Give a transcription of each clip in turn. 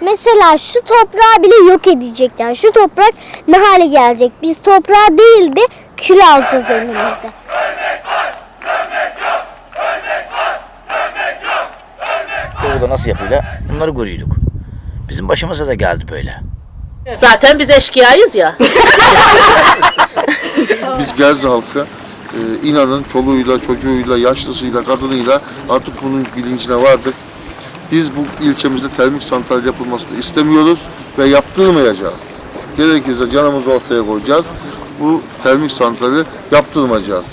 Mesela şu toprağı bile yok edecekler. Şu toprak ne hale gelecek? Biz toprağı değil de kül alacağız elimize. Doğuda nasıl yapıyla bunları görüyorduk. Bizim başımıza da geldi böyle. Zaten biz eşkıyayız ya. Biz Gerze halkı e, inanın çoluğuyla, çocuğuyla, yaşlısıyla, kadınıyla artık bunun bilincine vardık. Biz bu ilçemizde termik santral yapılmasını istemiyoruz ve yaptırmayacağız. Gerekirse canımızı ortaya koyacağız. Bu termik santrali yaptırmayacağız.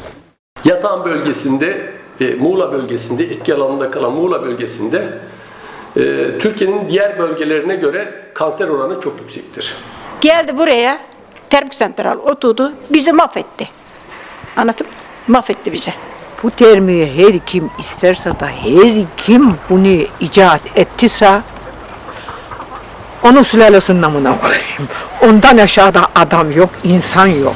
Yatağan bölgesinde ve Muğla bölgesinde, etki alanında kalan Muğla bölgesinde e, Türkiye'nin diğer bölgelerine göre kanser oranı çok yüksektir. Geldi buraya termik santral oturdu bizi mahvetti. Anlatım mahvetti bizi. Bu termiği her kim isterse da her kim bunu icat ettiyse onun sülalesinin namına koyayım. Ondan aşağıda adam yok, insan yok.